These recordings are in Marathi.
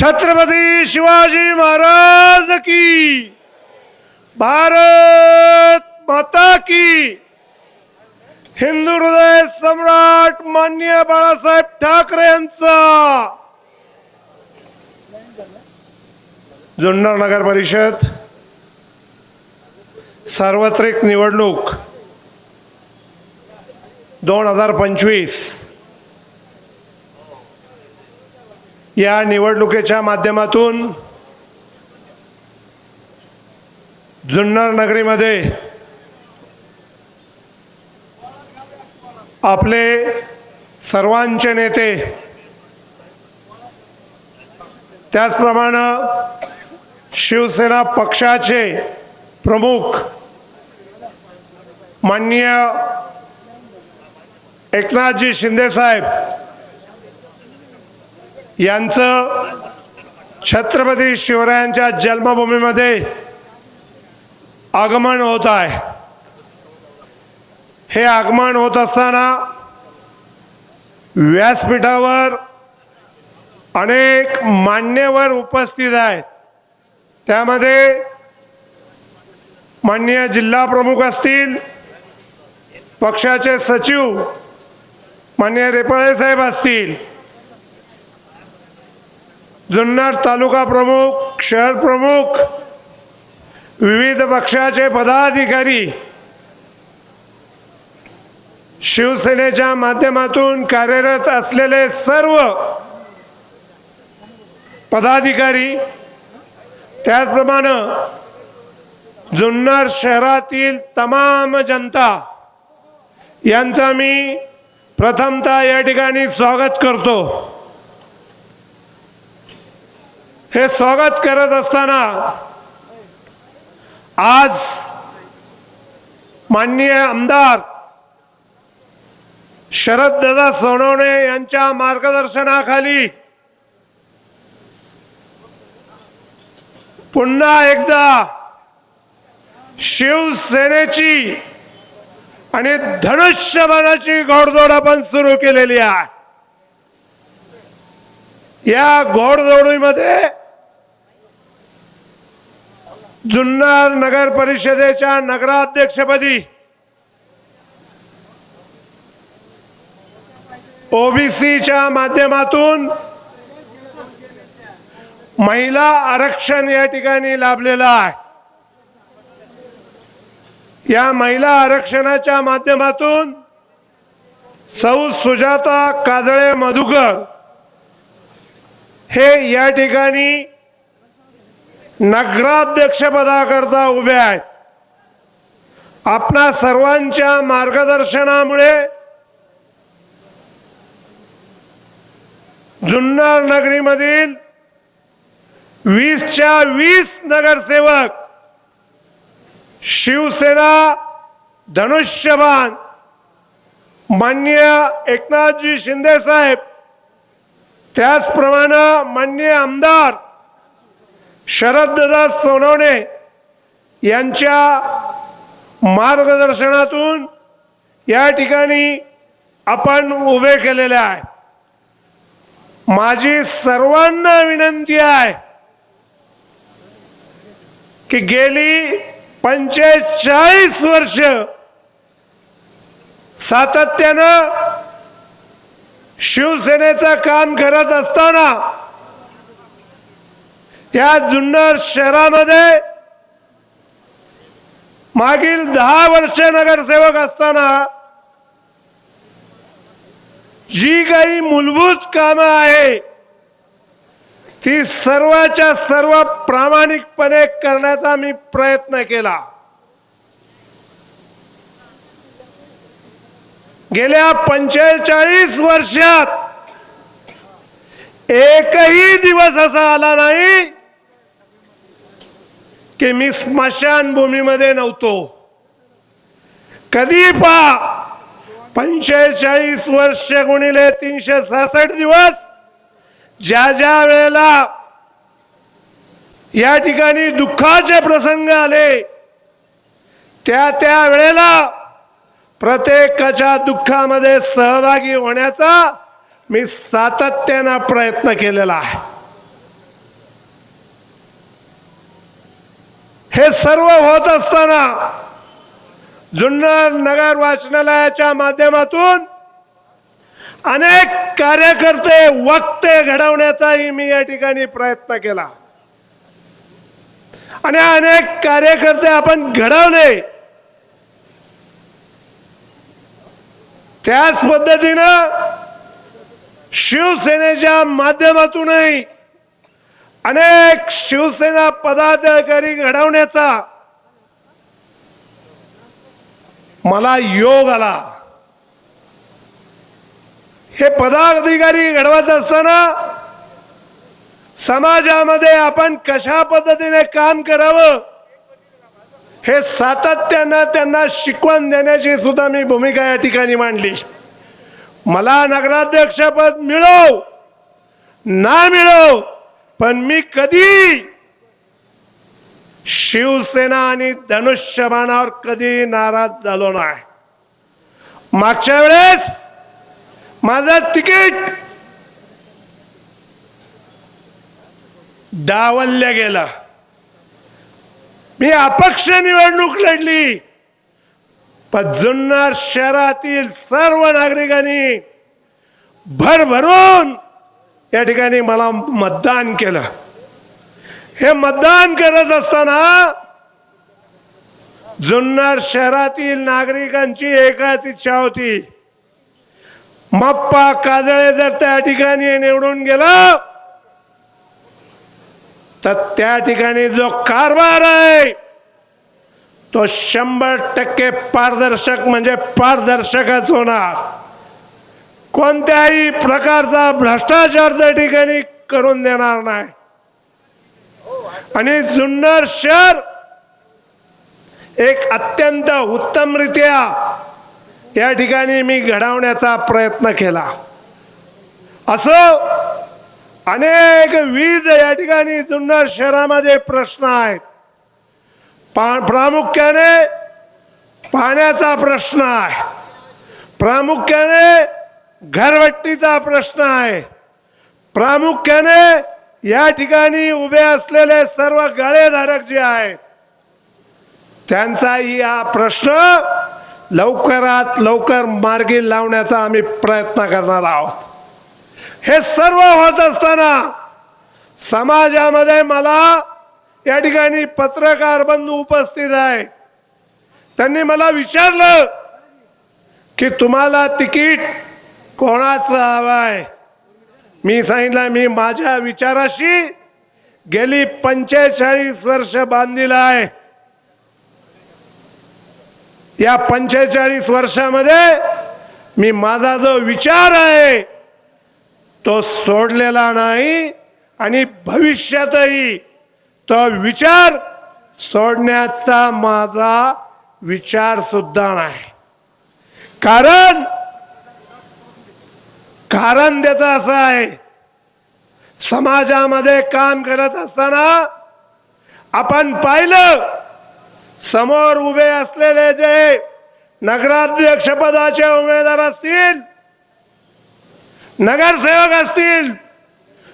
छत्रपती शिवाजी महाराज की। भारत माता की। हिंदू हृदय सम्राट मान्य बाळासाहेब ठाकरे यांचा। जुन्नर नगर परिषद सार्वत्रिक निवडणूक दोन हजार पंचवीस या निवडणुकीच्या माध्यमातून जुन्नर नगरीमध्ये आपले सर्वांचे नेते त्याचप्रमाणे शिवसेना पक्षाचे प्रमुख माननीय एकनाथजी शिंदेसाहेब यांचं छत्रपती शिवरायांच्या जन्मभूमीमध्ये आगमन होत आहे. हे आगमन होत असताना व्यासपीठावर अनेक मान्यवर उपस्थित आहेत. त्यामध्ये माननीय जिल्हा प्रमुख असतील पक्षाचे सचिव माननीय रेपाळे साहेब असतील जुन्नर तालुका प्रमुख शहर प्रमुख विविध पक्षाचे पदाधिकारी शिवसेनेच्या माध्यमातून कार्यरत असलेले सर्व पदाधिकारी त्याचप्रमाणे जुन्नर शहरातील तमाम जनता यांचा मी प्रथमतः या ठिकाणी स्वागत करतो. हे स्वागत करत असताना आज माननीय आमदार शरद दादा सोनवणे यांच्या मार्गदर्शनाखाली पुन्हा एकदा शिवसेनेची आणि धनुष्यबाणाची घोडदौड आपण सुरू केलेली आहे. या घोडदौडीमध्ये जुन्नर नगर परिषदेच्या नगराध्यक्षपदी ओबीसीच्या माध्यमातून महिला आरक्षण या ठिकाणी लाभलेलं आहे. या महिला आरक्षणाच्या माध्यमातून सौ सुजाता काजळे मधुकर हे या ठिकाणी नगराध्यक्षपदाकरता उभे आहेत. आपणा सर्वांच्या मार्गदर्शनामुळे जुन्नर नगरीमधील वीसच्या वीस नगरसेवक शिवसेना धनुष्यबाण मान्य एकनाथजी शिंदे साहेब त्याचप्रमाणे मान्य आमदार शरददादा सोनवणे यांच्या मार्गदर्शनातून या ठिकाणी आपण उभे केलेले आहे. माझी सर्वांना विनंती आहे की गेली पंचेचाळीस वर्ष सातत्यानं शिवसेनेचं काम करत असताना या जुन्नर शहरामध्ये मागील दहा वर्ष नगरसेवक असताना जी काही मूलभूत कामं आहे ती सर्वाच्या सर्व प्रामाणिकपणे करण्याचा मी प्रयत्न केला. गेल्या पंचेचाळीस वर्षात एकही दिवस असा आला नाही की मी स्मशानभूमीमध्ये नव्हतो कधी पा पंचेचाळीस वर्ष गुणिले तीनशे सहासष्ट दिवस ज्या ज्या वेळेला या ठिकाणी दुःखाचे प्रसंग आले. त्या त्या वेळेला प्रत्येकाच्या दुःखामध्ये सहभागी होण्याचा मी सातत्यानं प्रयत्न केलेला आहे. हे सर्व होत असताना जुन्नर नगर वाचनालयाच्या माध्यमातून अनेक कार्यकर्ते वक्ते घडवण्याचाही मी या ठिकाणी प्रयत्न केला. आणि अनेक कार्यकर्ते आपण घडवले. त्याच पद्धतीनं शिवसेनेच्या माध्यमातूनही अनेक शिवसेना पदाधिकारी घडवण्याचा मला योग आला. हे पदाधिकारी घडवायचं असताना समाजामध्ये आपण कशा पद्धतीने काम करावं हे सातत्यानं त्यांना शिकवण देण्याची सुद्धा मी भूमिका या ठिकाणी मांडली. मला नगराध्यक्षपद मिळव ना मिळव पण मी कधी शिवसेना आणि धनुष्यबाणावर कधी नाराज झालो नाही. मागच्या वेळेस माझं तिकीट डावलल्या गेला. मी अपक्ष निवडणूक लढली पण जुन्नर शहरातील सर्व नागरिकांनी भरभरून या ठिकाणी मला मतदान केलं. हे मतदान करत असताना जुन्नर शहरातील नागरिकांची एकाच इच्छा होती. मप्पा काजळे जर त्या ठिकाणी निवडून गेला तर त्या ठिकाणी जो कारभार आहे तो शंभर टक्के पारदर्शक म्हणजे पारदर्शकच होणार. कोणत्याही प्रकारचा भ्रष्टाचार त्या ठिकाणी करून देणार नाही. आणि जुन्नर शहर एक अत्यंत उत्तमरित्या या ठिकाणी मी घडवण्याचा प्रयत्न केला. असं अनेक विविध या ठिकाणी जुन्नर शहरामध्ये प्रश्न आहेत. पा- प्रामुख्याने पाण्याचा प्रश्न आहे. प्रामुख्याने घरवट्टीचा प्रश्न आहे. प्रामुख्याने या ठिकाणी उभे असलेले सर्व गळेधारक जे आहेत त्यांचाही हा प्रश्न लवकरात लवकर मार्गी लावण्याचा आम्ही प्रयत्न करणार आहोत. हे सर्व होत असताना समाजामध्ये मला या ठिकाणी पत्रकार बंधू उपस्थित आहे त्यांनी मला विचारलं की तुम्हाला तिकीट कोणाचा हवं आहे मी सांगितलं मी माझ्या विचाराशी गेली पंचेचाळीस वर्ष बांधलेलं आहे. या पंचेचाळीस वर्षामध्ये मी माझा जो विचार आहे तो सोडलेला नाही आणि भविष्यातही तो विचार सोडण्याचा माझा विचार सुद्धा नाही. कारण कारण त्याचं असं आहे समाजामध्ये काम करत असताना आपण पाहिलं समोर उभे असलेले जे नगराध्यक्ष पदाचे उमेदवार असतील नगरसेवक असतील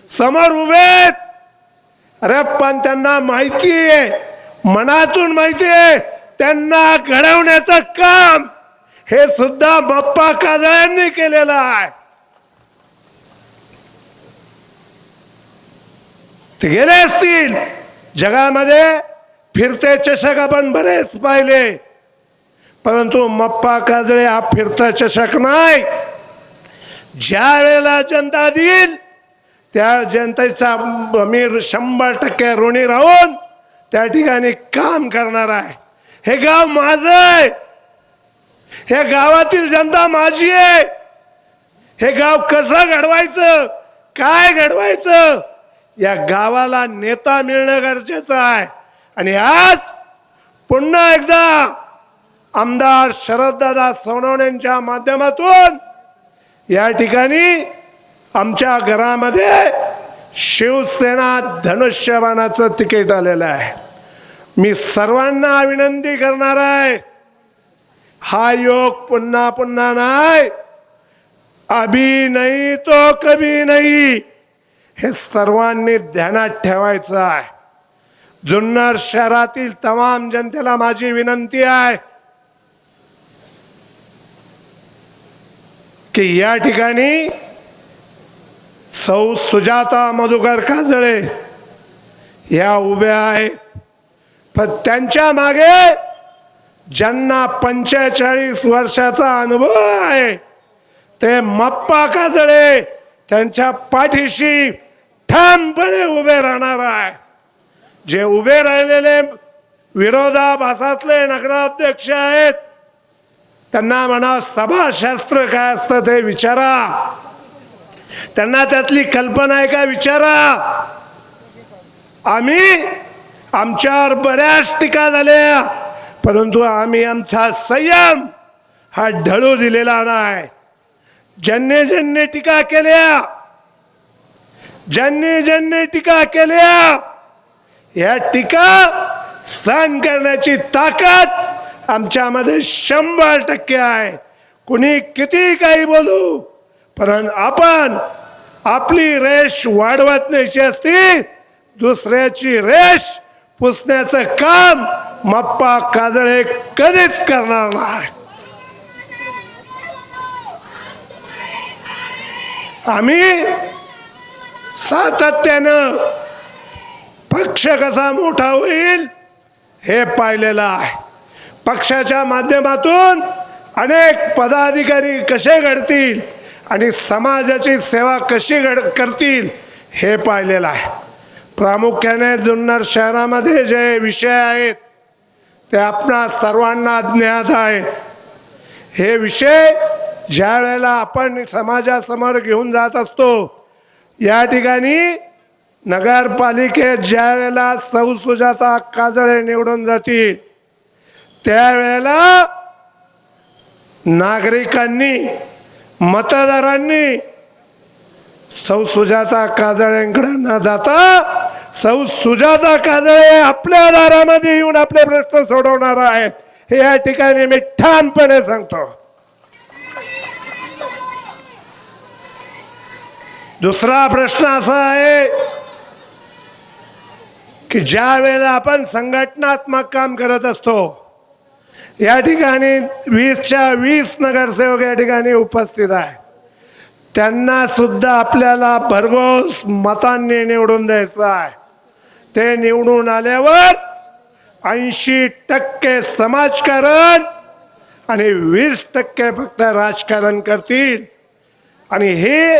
समोर उभे आहेत. अरे पण त्यांना माहिती आहे मनातून माहिती आहे त्यांना घडवण्याचं काम हे सुद्धा बाप्पा काजळ्यांनी केलेलं आहे ते गेले असतील. जगामध्ये फिरते चषक आपण बरेच पाहिले. परंतु मप्पा काजळे हा फिरता चषक नाही. ज्या वेळेला जनता देईल त्या जनतेचा मी शंभर टक्के ऋणी राहून त्या ठिकाणी काम करणार आहे. हे गाव माझं आहे. हे गावातील जनता माझी आहे. हे गाव कसं घडवायचं काय घडवायचं या गावाला नेता मिळणं गरजेचं आहे. आणि आज पुन्हा एकदा आमदार शरददादा सोनवण्यांच्या माध्यमातून या ठिकाणी आमच्या घरामध्ये शिवसेना धनुष्यबाणाचं तिकीट आलेलं आहे. मी सर्वांना विनंती करणार आहे हा योग पुन्हा पुन्हा नाही. अभी नाही तो कभी नाही. हे सर्वांनी ध्यानात ठेवायचं आहे. जुन्नर शहरातील तमाम जनतेला माझी विनंती आहे की या ठिकाणी सौ सुजाता मधुकर काजळे या उभ्या आहेत. पण त्यांच्या मागे ज्यांना पंचेचाळीस वर्षाचा अनुभव आहे ते मप्पा काजळे त्यांच्या पाठीशी ठामपणे उभे राहणार आहे. जे उभे राहिलेले विरोधाभासातले नगराध्यक्ष आहेत त्यांना म्हणा सभाशास्त्र काय असतं ते विचारा. त्यांना त्यातली कल्पना आहे का विचारा. आम्ही आमच्यावर बऱ्याच टीका झाल्या परंतु आम्ही आमचा संयम हा ढळू दिलेला नाही. ज्यांनी ज्यांनी टीका केल्या ज्यांनी ज्यांनी टीका केल्या या टीका सहन करण्याची ताकद आमच्यामध्ये शंभर टक्के आहे. कुणी किती काही बोलू पण आपण आपली रेश वाढवत न्यायची असती दुसऱ्याची रेश पुसण्याचं काम मप्पा काजळे कधीच करणार नाही. आम्ही सातत्यानं पक्ष कसा मोठा होईल हे पाहिलेलं आहे. पक्षाच्या माध्यमातून अनेक पदाधिकारी कसे घडतील आणि समाजाची सेवा कशी घड करतील हे पाहिलेलं आहे. प्रामुख्याने जुन्नर शहरामध्ये जे विषय आहेत ते आपणा सर्वांना ज्ञात आहेत. हे विषय ज्या वेळेला आपण समाजासमोर घेऊन जात असतो या ठिकाणी नगरपालिकेत ज्या वेळेला सौ सुजाता काजळे निवडून जातील त्यावेळेला नागरिकांनी मतदारांनी सौ सुजाता काजळ्यांकडे न जाता सौ सुजाता काजळे आपल्या दारामध्ये येऊन आपले प्रश्न सोडवणार आहेत. हे या ठिकाणी मी ठामपणे सांगतो. दुसरा प्रश्न असा आहे की ज्या वेळेला आपण संघटनात्मक काम करत असतो या ठिकाणी वीसच्या वीस नगरसेवक या ठिकाणी उपस्थित आहे. त्यांना सुद्धा आपल्याला भरघोस मतांनी निवडून द्यायचं आहे. ते निवडून आल्यावर ऐंशी टक्के समाजकारण आणि वीस टक्के फक्त राजकारण करतील. आणि हे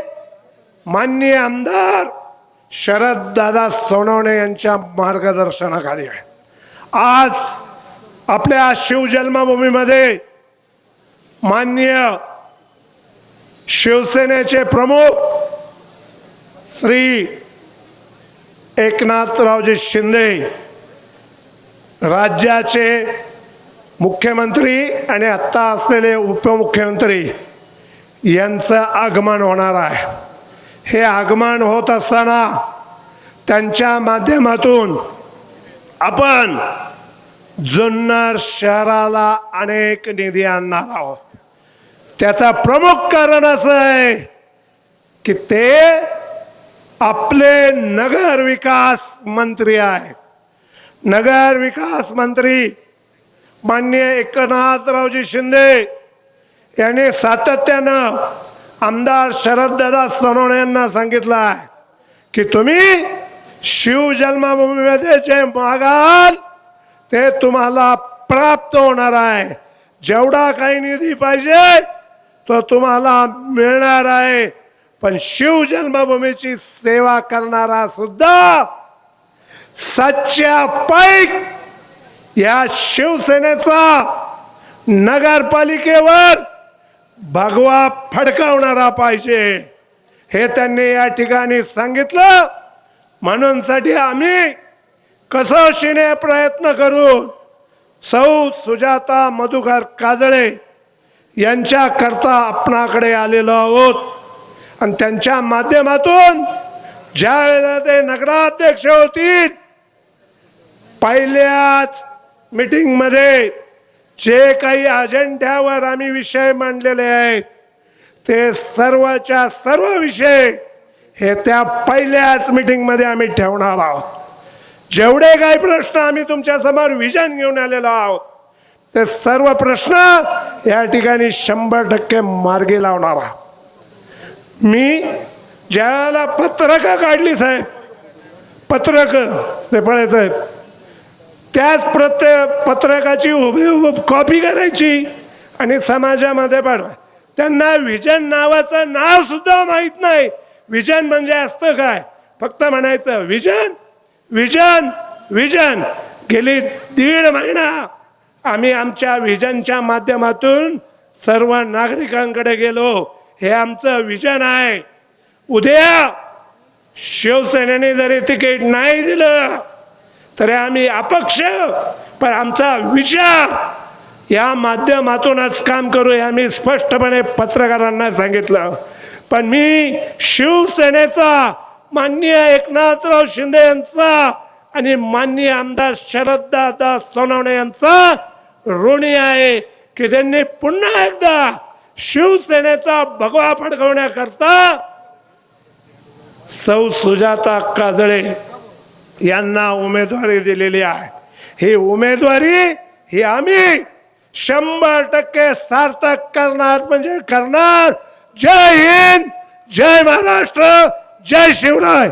माननीय आमदार शरद दादा सोनवणे यांच्या मार्गदर्शनाखाली आहे. आज आपल्या शिवजन्मभूमीमध्ये माननीय शिवसेनेचे प्रमुख श्री एकनाथरावजी शिंदे राज्याचे मुख्यमंत्री आणि आत्ता असलेले उपमुख्यमंत्री यांचं आगमन होणार आहे. हे आगमन होत असताना त्यांच्या माध्यमातून आपण जुन्नर शहराला अनेक निधी आणणार आहोत. त्याचा प्रमुख कारण असं आहे की ते आपले नगर विकास मंत्री आहेत. नगर विकास मंत्री माननीय एकनाथरावजी शिंदे यांनी सातत्यानं आमदार शरददादा सोनवणे यांना सांगितलं आहे की तुम्ही शिव जन्मभूमीमध्ये जे मागाल ते तुम्हाला प्राप्त होणार आहे. जेवढा काही निधी पाहिजे तो तुम्हाला मिळणार आहे. पण शिव जन्मभूमीची सेवा करणारा सुद्धा सच्च्या पैक या शिवसेनेचा नगरपालिकेवर भगवा फडकावणारा पाहिजे. हे त्यांनी या ठिकाणी सांगितलं. म्हणून साठी आम्ही कसोशीने प्रयत्न करून सौ सुजाता मधुकर काजळे यांच्या करता आपणाकडे आलेलो आहोत. आणि त्यांच्या माध्यमातून ज्या वेळेला ते नगराध्यक्ष होतील पहिल्याच मीटिंगमध्ये जे काही अजेंड्यावर आम्ही विषय मांडलेले आहेत ते सर्वच्या सर्व विषय हे त्या पहिल्याच मीटिंगमध्ये आम्ही ठेवणार आहोत. जेवढे काही प्रश्न आम्ही तुमच्यासमोर विजन घेऊन आलेलो आहोत ते सर्व प्रश्न या ठिकाणी शंभर टक्के मार्गी लावणार आहोत. मी ज्याला पत्रकं काढली साहेब पत्रकं नेपाळे साहेब. त्याच प्रत्य पत्रकाची उभी कॉपी करायची आणि समाजामध्ये पाडवा त्यांना विजन नावाचं नाव सुद्धा माहीत नाही. विजन म्हणजे असतं काय? फक्त म्हणायचं विजन विजन विजन. गेली दीड महिना आम्ही आमच्या विजनच्या माध्यमातून सर्व नागरिकांकडे गेलो. हे आमचं विजन आहे. उद्या शिवसेनेने जरी तिकीट नाही दिलं तरी आम्ही अपक्ष पण आमचा विचार या माध्यमातूनच काम करू हे आम्ही स्पष्टपणे पत्रकारांना सांगितलं. पण मी शिवसेनेचा माननीय एकनाथराव शिंदे यांचा आणि माननीय आमदार शरददादा सोनवणे यांचा ऋणी आहे की त्यांनी पुन्हा एकदा शिवसेनेचा भगवा फडकवण्याकरता सौ सुजाता काजळे यांना उमेदवारी दिलेली आहे. ही उमेदवारी ही आम्ही शंभर टक्के सार्थक करणार म्हणजे करणार. जय हिंद जय महाराष्ट्र जय शिवराय.